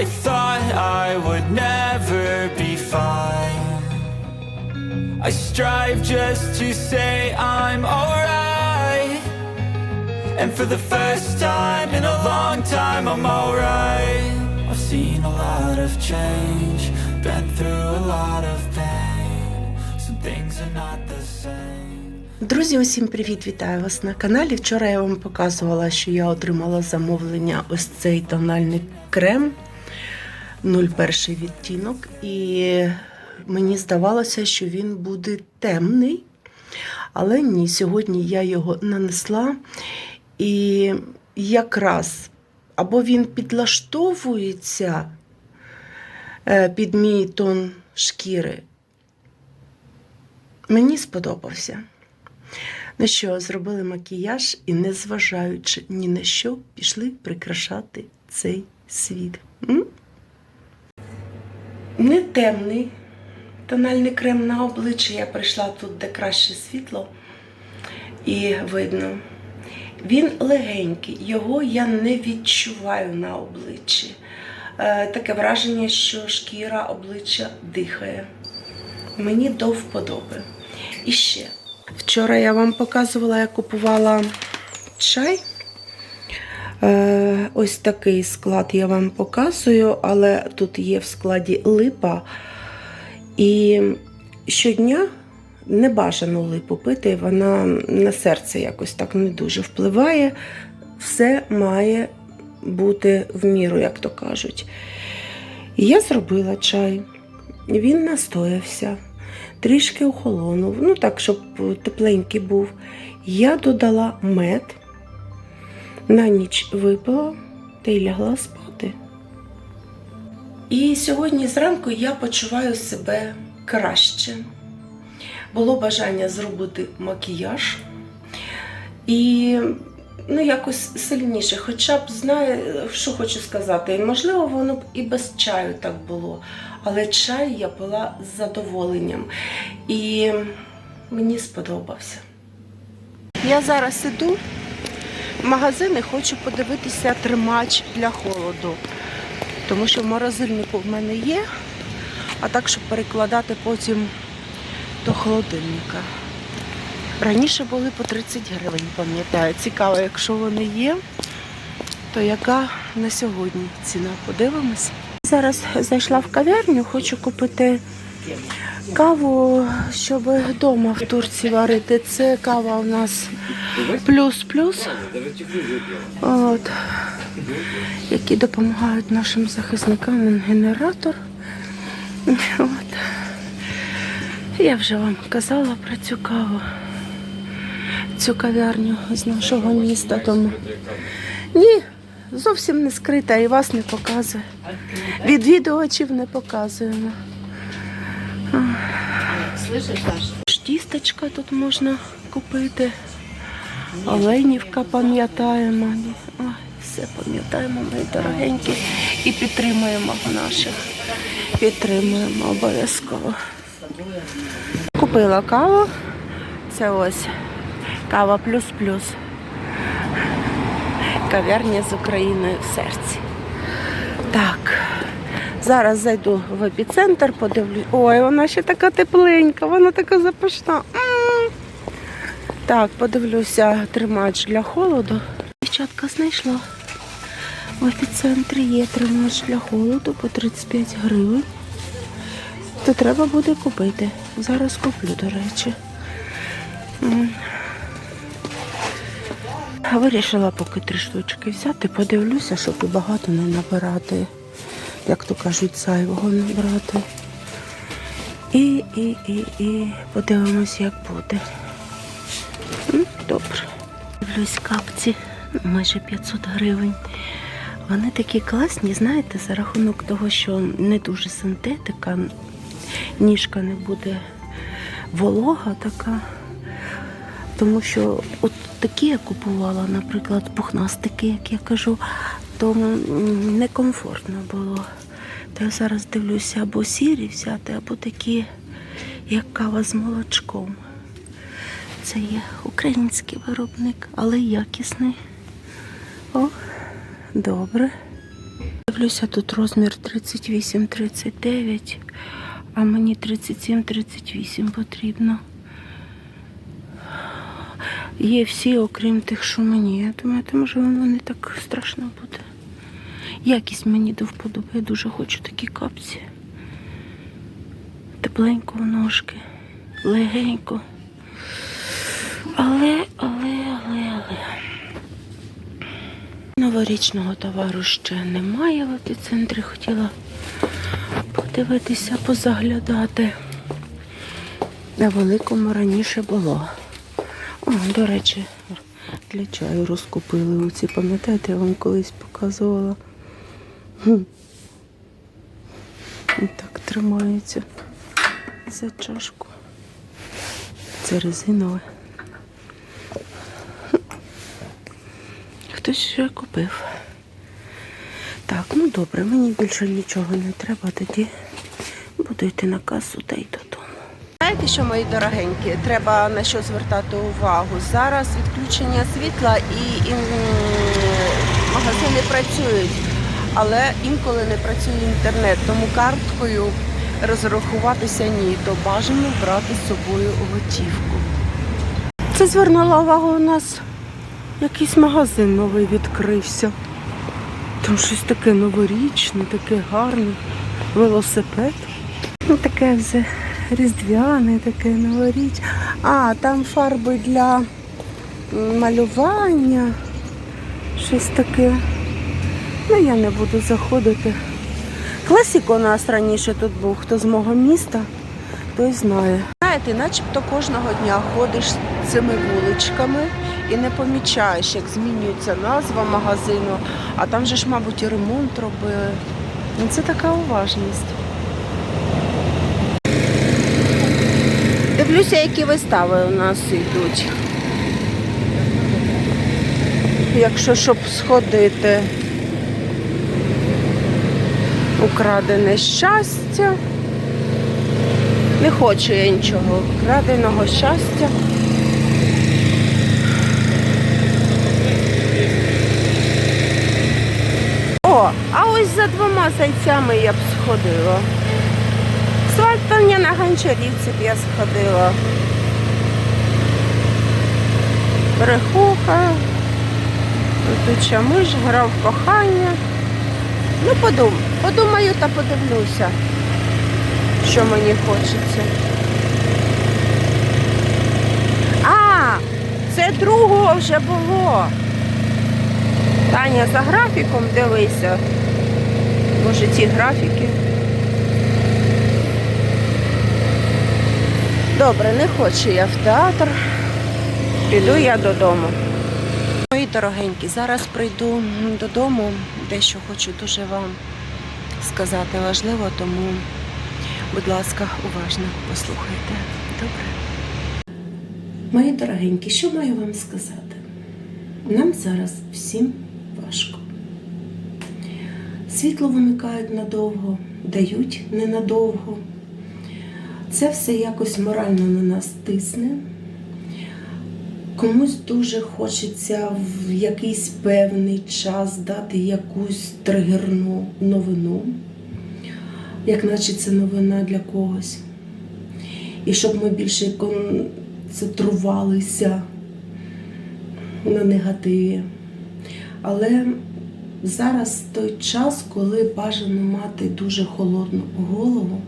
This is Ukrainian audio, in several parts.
I thought I would never be fine. I strive just to say I'm alright. And for the first time in a long time, I'm alright. I've seen a lot of change, been through a lot of pain. Some things are not the same. Друзі, усім привіт! Вітаю вас на каналі. Вчора я вам показувала, що я отримала замовлення ось цей тональний крем 01 відтінок, і мені здавалося, що він буде темний. Але ні, сьогодні я його нанесла, і якраз або він підлаштовується е, під мій тон шкіри. Мені сподобався. Ну що, зробили макіяж і, незважаючи ні на що, пішли прикрашати цей світ. М? Не темний тональний крем на обличчі. Я прийшла тут, де краще світло, і видно. Він легенький, його я не відчуваю на обличчі. Е, таке враження, що шкіра обличчя дихає. Мені до вподоби. І ще. Вчора я вам показувала, я купувала чай. Е, ось такий склад я вам показую, але тут є в складі липа. І щодня не бажано липу пити, вона на серце якось так не дуже впливає. Все має бути в міру, як то кажуть. Я зробила чай. Він настоявся, трішки охолонув, ну так, щоб тепленький був. Я додала мед, на ніч випила та й лягла спати. І сьогодні зранку я почуваю себе краще. Було бажання зробити макіяж і ну, якось сильніше. Хоча б знаю, що хочу сказати. Можливо, воно б і без чаю так було. Але чай я пила з задоволенням. І мені сподобався. Я зараз іду в магазин і хочу подивитися тримач для холоду. Тому що в морозильнику в мене є, а так, щоб перекладати потім до холодильника. Раніше були по 30 гривень, пам'ятаю. Цікаво, якщо вони є, то яка на сьогодні ціна? Подивимось. Зараз зайшла в кав'ярню, хочу купити каву, щоб вдома в Турції варити. Це кава у нас плюс-плюс. От. Які допомагають нашим захисникам генератор. От. Я вже вам казала про цю каву, цю кав'ярню з нашого міста. Тому ні, зовсім не скрита і вас не показує. Відвідувачів не показуємо. Тісточка тут можна купити. Оленівка пам'ятаємо. Все пам'ятаємо, мої дорогенькі. І підтримуємо наших. Підтримуємо обов'язково. Купила каву. Це ось кава плюс-плюс. Кав'ярня з Україною в серці. Так. Зараз зайду в епіцентр, подивлюсь. Ой, вона ще така тепленька, вона така запашна. Так, подивлюся тримач для холоду. Дівчатка знайшла. В епіцентрі є тримач для холоду по 35 гривень. То треба буде купити. Зараз куплю, до речі. Вирішила поки три штучки взяти, подивлюся, щоб багато не набирати як то кажуть, зайвого не брати. І, і, і, і подивимось, як буде. Добре. Дивлюсь капці, майже 500 гривень. Вони такі класні, знаєте, за рахунок того, що не дуже синтетика, ніжка не буде волога така. Тому що от такі я купувала, наприклад, пухнастики, як я кажу, то некомфортно було. То я зараз дивлюся або сірі взяти, або такі, як кава з молочком. Це є український виробник, але якісний. О, добре. Дивлюся, тут розмір 38-39, а мені 37-38 потрібно. Є всі, окрім тих, що мені. Я думаю, то може воно не так страшно буде. Якість мені до вподоби. Я дуже хочу такі капці. Тепленько в ножки, легенько. Але, але, але, але. Новорічного товару ще немає в епіцентрі. Хотіла подивитися, позаглядати. На великому раніше було. О, до речі, для чаю розкупили оці, пам'ятаєте, я вам колись показувала. І так тримається за чашку. Це резинове. Хтось ще купив. Так, ну добре, мені більше нічого не треба, тоді буду йти на касу та й додому. Знаєте, що, мої дорогенькі, треба на що звертати увагу. Зараз відключення світла і, і магазини працюють, але інколи не працює інтернет, тому карткою розрахуватися ні, то бажано брати з собою готівку. Це звернула увагу у нас якийсь магазин новий відкрився. Там щось таке новорічне, таке гарне. Велосипед. Ну, таке все різдвяне, таке новорічне. А, там фарби для малювання. Щось таке. Ну, я не буду заходити. Класік у нас раніше тут був, хто з мого міста, той знає. Знаєте, начебто кожного дня ходиш цими вуличками і не помічаєш, як змінюється назва магазину, а там же ж, мабуть, і ремонт робили. Ну, Це така уважність. Дивлюся, які вистави у нас йдуть. Якщо щоб сходити, украдене щастя. Не хочу я нічого краденого щастя. О, а ось за двома зайцями я б сходила. Сватання на гончарівці б я сходила. Брехуха, летуча миш, гра в кохання. Ну, подум, подумаю та подивлюся що мені хочеться. А, це другого вже було. Таня, за графіком дивися. Може ці графіки. Добре, не хочу я в театр. Піду я додому. Мої дорогенькі, зараз прийду додому, дещо хочу дуже вам сказати важливо, тому Будь ласка, уважно послухайте. Добре. Мої дорогенькі, що маю вам сказати? Нам зараз всім важко. Світло вимикають надовго, дають ненадовго. Це все якось морально на нас тисне. Комусь дуже хочеться в якийсь певний час дати якусь тригерну новину як наче це новина для когось. І щоб ми більше концентрувалися на негативі. Але зараз той час, коли бажано мати дуже холодну голову,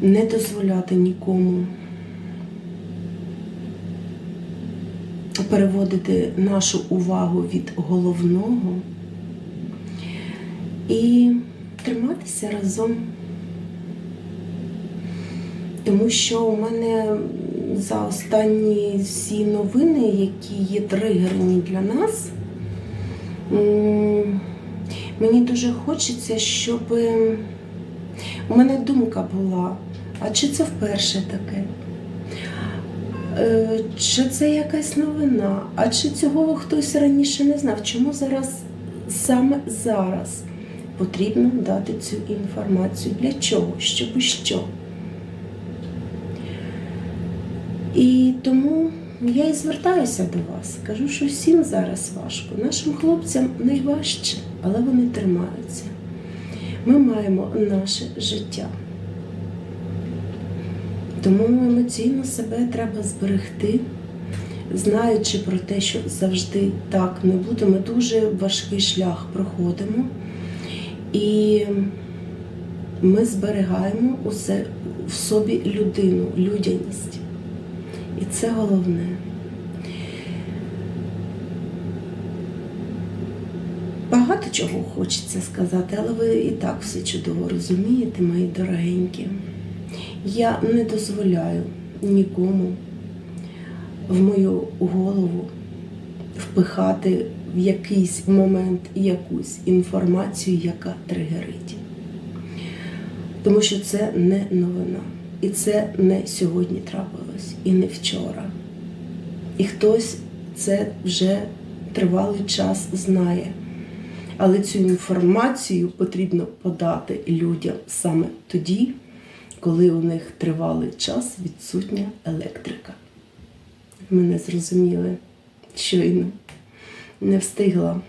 не дозволяти нікому переводити нашу увагу від головного і триматися разом. Тому що у мене за останні всі новини, які є тригерні для нас, Мені дуже хочеться, щоб у мене думка була, а чи це вперше таке? Е, Чи це якась новина? А чи цього хтось раніше не знав? Чому зараз саме зараз потрібно дати цю інформацію? Для чого? Щоб що? І тому я і звертаюся до вас. Кажу, що всім зараз важко. Нашим хлопцям найважче, але вони тримаються. Ми маємо наше життя. Тому емоційно себе треба зберегти, знаючи про те, що завжди так не буде. Ми дуже важкий шлях проходимо. І ми зберігаємо усе в собі людину, людяність. І це головне. Багато чого хочеться сказати, але ви і так все чудово розумієте, мої дорогенькі. Я не дозволяю нікому в мою голову впихати в якийсь момент якусь інформацію, яка тригерить. Тому що це не новина. І це не сьогодні трапилось, і не вчора. І хтось це вже тривалий час знає. Але цю інформацію потрібно подати людям саме тоді, коли у них тривалий час відсутня електрика. Мене зрозуміли щойно, не встигла.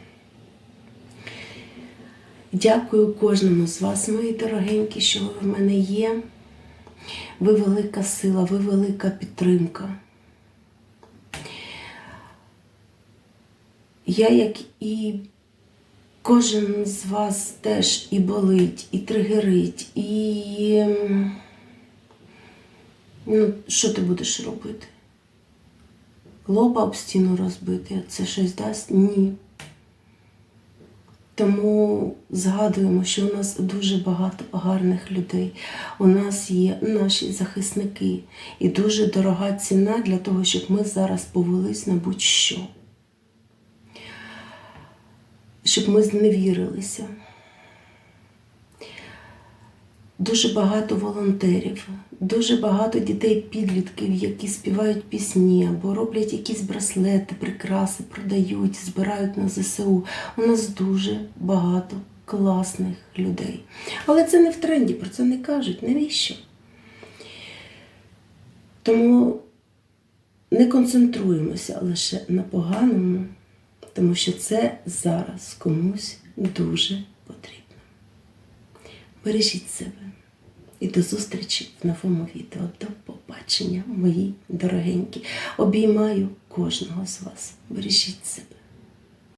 Дякую кожному з вас, мої дорогенькі, що ви в мене є. Ви велика сила, ви велика підтримка. Я, як і кожен з вас теж і болить, і тригерить, і ем, ну, що ти будеш робити? Лоба об стіну розбити, це щось дасть? Ні. Тому згадуємо, що у нас дуже багато гарних людей. У нас є наші захисники і дуже дорога ціна для того, щоб ми зараз повелись на будь-що. Щоб ми зневірилися. Дуже багато волонтерів, дуже багато дітей-підлітків, які співають пісні або роблять якісь браслети, прикраси, продають, збирають на ЗСУ. У нас дуже багато класних людей. Але це не в тренді, про це не кажуть. Навіщо? Тому не концентруємося лише на поганому, тому що це зараз комусь дуже. Бережіть себе і до зустрічі в новому відео. До побачення, мої дорогенькі. Обіймаю кожного з вас. Бережіть себе.